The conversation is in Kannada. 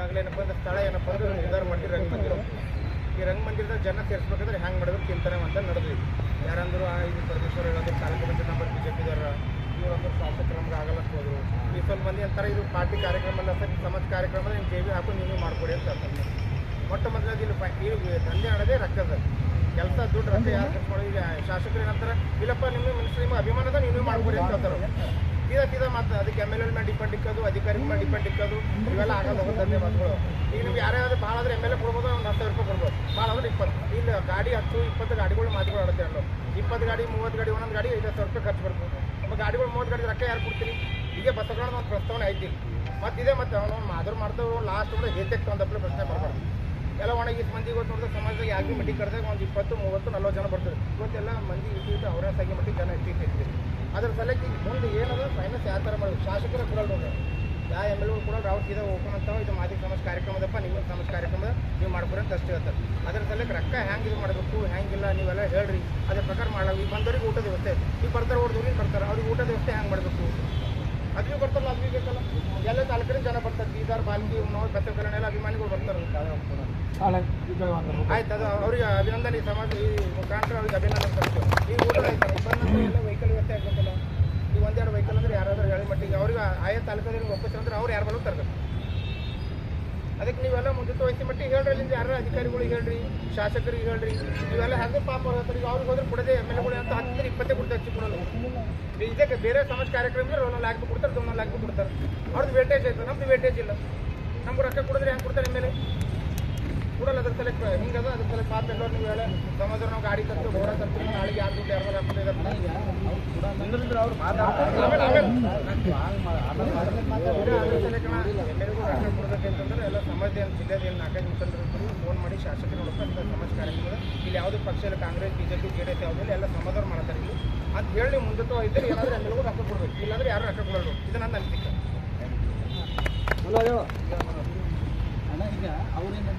ಈಗಾಗಲೇ ಏನಪ್ಪ ಅಂದ್ರೆ ಸ್ಥಳ ಏನಪ್ಪ ಅಂದ್ರೆ ನಿರ್ಧಾರ ರಂಗ ಮಂದಿರ. ಈ ರಂಗ ಮಂದಿರದಾಗ ಜನ ಸೇರಿಸ್ಬೇಕಂದ್ರೆ ಹೆಂಗೆ ಮಾಡಿದ್ರು ಚಿಂತನೆ ಅಂತ ನಡೆದ್ವಿ. ಯಾರಂದ್ರು, ಆ, ಇದು ಪರಮೇಶ್ವರ ಹೇಳೋದು ಕಾರ್ಯಕ್ರಮದ ನಂಬರ್ ಬಿ ಜೆ ಪಿದವ್ರ ಇವರೊಂದು ಶಾಸಕರು ನಮ್ಗೆ ಆಗಲ್ಲ ಹೋದ್ರು. ಈ ಸ್ವಲ್ಪ ಮಂದಿ ಅಂತಾರೆ ಇದು ಪಾರ್ಟಿ ಕಾರ್ಯಕ್ರಮ ಅಲ್ಲ ಸರ್, ಸಮಾಜ ಕಾರ್ಯಕ್ರಮ ನಿಮ್ಮ ಜೇಬಿ ಬಿ ಹಾಕೊಂಡು ನೀವು ಮಾಡ್ಕೊಡಿ ಅಂತ ಹೇಳ್ತಾರೆ. ಮೊಟ್ಟ ಮೊದಲಾಗಿ ಇಲ್ಲಿ ಈ ದಂಧೆ ಆಡೋದೇ ರಕ್ತದ. ಕೆಲಸ ದುಡ್ಡು ರಕ್ತ ಯಾರು ಈಗ ಶಾಸಕರು ಏನಂತಾರೆ, ಇಲ್ಲಪ್ಪ ನಿಮ್ಮ ಮನುಷ್ಯ ನಿಮ್ಗೆ ಅಭಿಮಾನದ ನೀವೇ ಮಾಡ್ಕೊಡಿ ಅಂತ ಹೇಳ್ತಾರೆ. ಸೀದಾ ಸೀದಾ ಮಾತು ಅದಕ್ಕೆ ಎಂ ಎಲ್ ಎಲ್ ಮೇಲೆ ಡಿಪೆಂಡ್ ಇಕ್ಕೋದು, ಅಧಿಕಾರಿಗಳ ಮೇಲೆ ಡಿಪೆಂಡ್ ಇಕ್ಕೋದು, ಇವೆಲ್ಲ ಆಗೋದು ಹೋಗುತ್ತೆ ಮಾತುಗಳು ಈಗ ನಿಮ್ಗೆ ಯಾರೇ ಆದ್ರೆ ಭಾಳ ಆದ್ರೆ ಎಂ ಎಲ್ ಎ ಕೊಡ್ಬೋದು, ಒಂದು ಹತ್ತು ರೂಪಾಯಿ ಕೊಡ್ಬೋದು. ಭಾಳ ಅಂದ್ರೆ ಇಪ್ಪತ್ತು. ಇಲ್ಲಿ ಗಾಡಿ ಹತ್ತು, ಇಪ್ಪತ್ತು ಗಾಡಿಗಳು ಮಾತುಗಳು ಆಡುತ್ತೆ ಅಲ್ಲೋ ಇಪ್ಪತ್ತು ಗಾಡಿ, ಮೂವತ್ತು ಗಾಡಿ, ಒಂದೊಂದು ಗಾಡಿ ಐದು ಸಾವಿರ ರೂಪಾಯಿ ಖರ್ಚು ಬರ್ಬೋದು ನಮ್ಮ ಗಾಡಿಗಳು, ಮೂವತ್ತು ಗಾಡಿ ರೊಕ್ಕ ಯಾರು ಕೊಡ್ತೀರಿ ಈಗ ಬಸ್ಸುಗಳನ್ನ ಒಂದು ಪ್ರಸ್ತಾವನೆ ಐತಿ. ಮತ್ತು ಇದೇ ಮತ್ತೆ ಅವನು ಮಾದರು ಮಾಡ್ತಾವೆ ಲಾಸ್ಟ್ ಕೂಡ ಹೇತೆಕ್ ತೊಗೊಂಡಪ್ಪಲೆ ಪ್ರಶ್ನೆ ಬರಬಾರ್ದು. ಎಲ್ಲ ಒಣಗಿ ಇಷ್ಟು ಮಂದಿ ಇವತ್ತು ನೋಡಿದ್ರೆ ಸಮಾಜದಾಗ ಯಾಕೆ ಮೀಟಿಂಗ್ ಕರೆದಾಗ ಒಂದು ಇಪ್ಪತ್ತು, ಮೂವತ್ತು, ನಲ್ವತ್ತು ಜನ ಬರ್ತಾರೆ ಇವತ್ತೆಲ್ಲ ಮಂದಿ ಇಟ್ಟು ಅವ್ರ ಸಾಗಿ ಮಟ್ಟಿಗೆ ಜನ ಇಟ್ಟು ಇರ್ತೀರಿ ಅದ್ರ ಸಲಕ್ಕೆ ಮುಂದೆ ಏನದ ಫೈನಾನ್ಸ್ ಯಾವ ಥರ ಮಾಡೋದು ಶಾಸಕರ ಕೂಡ ಯಾವ ಎಂ ಎಲ್ ಕೂಡ ಅವ್ರು ಸೀದಾ ಓಪನ್ ಅಂತ ಇದು ಮಾಧ್ಯಮ ಸಮಾಜ ಕಾರ್ಯಕ್ರಮದಪ್ಪ ನಿಮ್ಮ ಸಮಾಜ ಕಾರ್ಯಕ್ರಮ ನೀವು ಮಾಡ್ಕೊರಿ ಅಂತ ಅಷ್ಟೇ ಹೇಳ್ತಾರೆ. ಅದ್ರ ಸಲಕ್ಕೆ ರೊಕ್ಕ ಹ್ಯಾಂಗೆ ಇದು ಮಾಡಬೇಕು ಹ್ಯಾಂಗಿಲ್ಲ ನೀವೆಲ್ಲ ಹೇಳ್ರಿ. ಅದ್ರ ಪ್ರಕಾರ ಮಾಡಲ್ಲ. ಈಗ ಬಂದವ್ರಿಗೆ ಊಟದ ವ್ಯವಸ್ಥೆ. ಈಗ ಬರ್ತಾರೆ ಹೊಡೆದವ್ರಿಗೆ ಬರ್ತಾರೆ. ಅವ್ರಿಗೆ ಊಟದ ವ್ಯವಸ್ಥೆ ಹೆಂಗೆ ಮಾಡಬೇಕು? ಅದ್ವಿ ಬರ್ತಾರಲ್ಲ ಅದ್ವಿ ಬೇಕಲ್ಲ? ಎಲ್ಲ ತಾಲೂಕಿನ ಜನ ಬರ್ತಾರೆ. ಬೀದಾರ್ ಬಾಲ್ಗಿ ನೋಡಿ ಬೆತ್ತ ಕಲ್ಯಾಣ ಎಲ್ಲ ಅಭಿಮಾನಿಗಳು ಬರ್ತಾರೆ ಆಯ್ತು ಅದು ಅವ್ರಿಗೆ ಅಭಿನಂದನೆ. ಈ ಸಮಾಜ ಈ ಮುಖಾಂತರ ಅವ್ರಿಗೆ ಅಭಿನಂದನೆ ತರ್ತೀವಿ ಈಗ ಊಟದ ಆಯ್ತು ಬಂದಂದ್ರೆ ಎಲ್ಲ ವೆಹಿಕಲ್ ವ್ಯವಸ್ಥೆ ಆಗ್ಬೇಕಲ್ಲ ಈಗ ಒಂದೆರಡು ವೆಹಿಕಲ್ ಅಂದ್ರೆ ಯಾರಾದ್ರೂ ಹೇಳಿ ಮಟ್ಟಿಗೆ ಅವ್ರಿಗೆ ಆಯಾ ತಾಲೂಕದಲ್ಲಿ ಒಪ್ಪಿಸ್ ಅಂದ್ರೆ ಅವ್ರು ಯಾರು ಬರೋ ತರಬೇಕು. ಅದಕ್ಕೆ ನೀವೆಲ್ಲ ಮುಂದಿತ್ತು ವಹಿಸಿ ಮಟ್ಟಿಗೆ ಹೇಳ್ರಿ, ಅಲ್ಲಿಂದ ಯಾರು ಅಧಿಕಾರಿಗಳಿಗೆ ಹೇಳ್ರಿ ಶಾಸಕರಿಗೆ ಹೇಳ್ರಿ, ನೀವೆಲ್ಲ ಹಾಗೆ ಪಾಪ ಈಗ ಅವ್ರಿಗೆ ಹೋದ್ರೆ ಕೊಡದೆ ಎಂ ಎಲ್ ಎಗಳು ಅಂತ ಹತ್ತಿರ ಇಪ್ಪತ್ತೇ ಕೊಡ್ತಾರೆ ಹೆಚ್ಚು ಇದಕ್ಕೆ ಬೇರೆ ಸಮಾಜ ಕಾರ್ಯಕ್ರಮ ಒಂದೊಂದು ಲಾಕ್ ಕೊಡ್ತಾರೆ ಒಂದೊಂದು ಲಾಕ್ ಕೊಡ್ತಾರೆ. ಅವ್ರದ್ದು ವೇಟೇಜ್ ಆಯ್ತು ನಮ್ದು ವೇಟೇಜ್ ಇಲ್ಲ. ನಮ್ಗೆ ರೊಕ್ಕ ಕೊಡಿದ್ರೆ ಹೆಂಗೆ ಕೊಡ್ತಾರೆ ಎ? ಕೊಡಲ್ಲ, ಅದ್ರ ತಲೆ ಹಿಂಗದ ಅದ್ರ ತಲೆ ಪಾಪ ಎಲ್ಲರೂ ನೀವು ಹೇಳ ಸಮಾಜ ನಾವು ಗಾಡಿ ತರ್ತೀವಿ ಬೋರ ತರ್ತೀವಿ ನಾಳೆಗೆ ಯಾರು ದುಡ್ಡು ಯಾರು ಹಾಕ್ತಿದ್ದಾರೆ ಆಮೇಲೆ ಆಮೇಲೆ ಎಲ್ಲರಿಗೂ ರೊಕ್ಕ ಕೊಡ್ಬೇಕಂತಂದ್ರೆ ಎಲ್ಲ ಏನು ಜಿಲ್ಲೆದ ಏನು ನಾಲ್ಕೈದು ಮುಖಂಡರು ಫೋನ್ ಮಾಡಿ ಶಾಸಕರು ಸಮಾಜ ಕಾರ್ಯಕ್ರಮದ ಇಲ್ಲಿ ಯಾವುದೇ ಪಕ್ಷ ಇಲ್ಲ Congress BJP J D S ಯಾವುದಿಲ್ಲ ಎಲ್ಲ ಸಮಾಧಾನ ಮಾಡ್ತಾರೆ ಇಲ್ಲಿ. ಅಂತ ಹೇಳಿ ಮುಂದಟ್ಟು ಇದ್ದರೆ ಏನಾದರೂ ಎಲ್ಲರಿಗೂ ರೊಕ್ಕ ಕೊಡ್ಬೇಕು ಇಲ್ಲಾಂದ್ರೆ ಯಾರು ರೊಕ್ಕ ಕೊಡೋದು ಇದು ನನ್ನ ಅನಿಸಿಕೆ. ಅಣ್ಣ ಈಗ ಅವ್ರೇನು